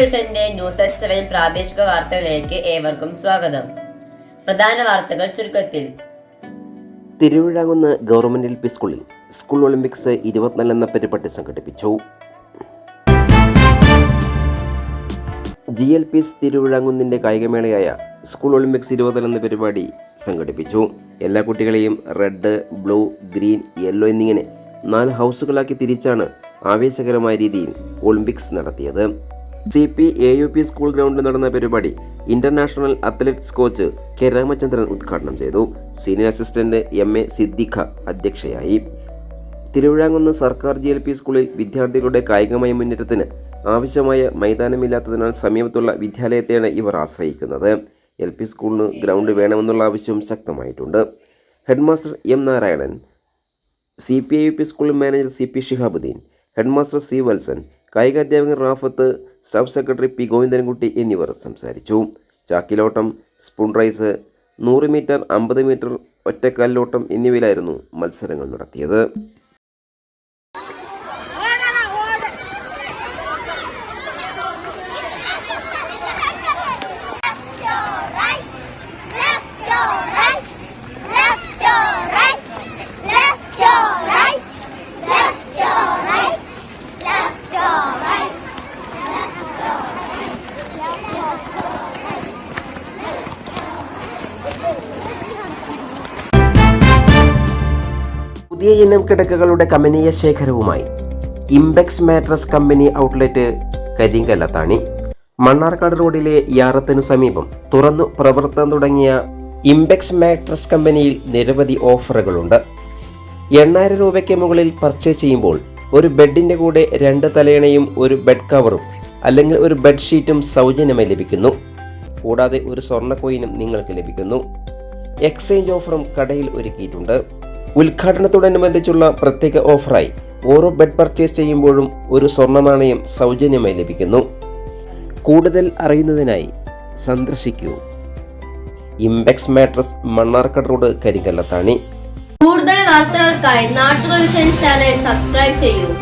വിഷന്റെ news at seven പ്രാദേശിക വാർത്തകളിലേക്ക് ഏവർക്കും സ്വാഗതം. പ്രധാന വാർത്തകൾ ചുരുക്കത്തിൽ. തിരുവിഴാങ്കുന്ന് ഗവൺമെന്റ് എൽ പി സ്കൂളിൽ സ്കൂൾ ഒളിമ്പിക്സ് ഇരുപത്തിനാല് എന്ന പരിപാടി സംഘടിപ്പിച്ചു. ജി എൽ പി എസ് തിരുവിഴാങ്കുന്നിന്റെ കായികമേളയായ സ്കൂൾ ഒളിമ്പിക്സ് ഇരുപത്തിനാല് എന്ന പരിപാടി സംഘടിപ്പിച്ചു. എല്ലാ കുട്ടികളെയും റെഡ് ബ്ലൂ ഗ്രീൻ യെല്ലോ എന്നിങ്ങനെ നാല് ഹൗസുകളാക്കി തിരിച്ചാണ് ആവേശകരമായ രീതിയിൽ ഒളിമ്പിക്സ് നടത്തിയത്. C P A U P school ഗ്രൗണ്ടിൽ നടന്ന പരിപാടി international athletics coach K Ramachandran ഉദ്ഘാടനം ചെയ്തു. Senior assistant M A Siddiqa അധ്യക്ഷയായി. തിരുവിഴാങ്കുന്ന് സർക്കാർ ജി എൽ പി സ്കൂളിൽ വിദ്യാർത്ഥികളുടെ കായികമായ മുന്നേറ്റത്തിന് ആവശ്യമായ മൈതാനമില്ലാത്തതിനാൽ സമീപത്തുള്ള വിദ്യാലയത്തെയാണ് ഇവർ ആശ്രയിക്കുന്നത്. എൽ പി സ്കൂളിന് ഗ്രൗണ്ട് വേണമെന്നുള്ള ആവശ്യവും ശക്തമായിട്ടുണ്ട്. Headmaster M Narayanan C P I U P school manager C P Shihabuddeen headmaster C Valsan കായികാധ്യാപകൻ Rafath staff secretary P Govindankutty എന്നിവർ സംസാരിച്ചു. ചാക്കിലോട്ടം സ്പൂൺ റൈസ് നൂറ് മീറ്റർ അമ്പത് മീറ്റർ ഒറ്റക്കല്ലോട്ടം എന്നിവയിലായിരുന്നു മത്സരങ്ങൾ നടത്തിയത്. പുതിയ ഇനം കിടക്കകളുടെ കമനീയ ശേഖരവുമായി Impex mattress company outlet Karinkallathani. Mannarkkad റോഡിലെ യാറത്തിനു സമീപം തുറന്നു പ്രവർത്തനം തുടങ്ങിയ ഇംബെക്സ് മാട്രസ് കമ്പനിയിൽ നിരവധി ഓഫറുകളുണ്ട്. എണ്ണായിരം രൂപയ്ക്ക് മുകളിൽ പർച്ചേസ് ചെയ്യുമ്പോൾ ഒരു ബെഡിന്റെ കൂടെ രണ്ട് തലയണയും ഒരു ബെഡ് കവറും അല്ലെങ്കിൽ ഒരു ബെഡ്ഷീറ്റും സൗജന്യമായി ലഭിക്കുന്നു. കൂടാതെ ഒരു സ്വർണ കോയിനും നിങ്ങൾക്ക് ലഭിക്കുന്നു. എക്സ്ചേഞ്ച് ഓഫറും കടയിൽ ഒരുക്കിയിട്ടുണ്ട്. ഉദ്ഘാടനത്തോടനുബന്ധിച്ചുള്ള പ്രത്യേക ഓഫറായി ഓരോ ബെഡ് പർച്ചേസ് ചെയ്യുമ്പോഴും ഒരു സ്വർണ നാണയം സൗജന്യമായി ലഭിക്കുന്നു. കൂടുതൽ അറിയുന്നതിനായി സന്ദർശിക്കൂ. Impex mattress Mannarkkad road Karinkallathani. കൂടുതൽ വാർത്തകൾക്കായി നാട്ടുകൾ ചാനൽ സബ്സ്ക്രൈബ് ചെയ്യൂ.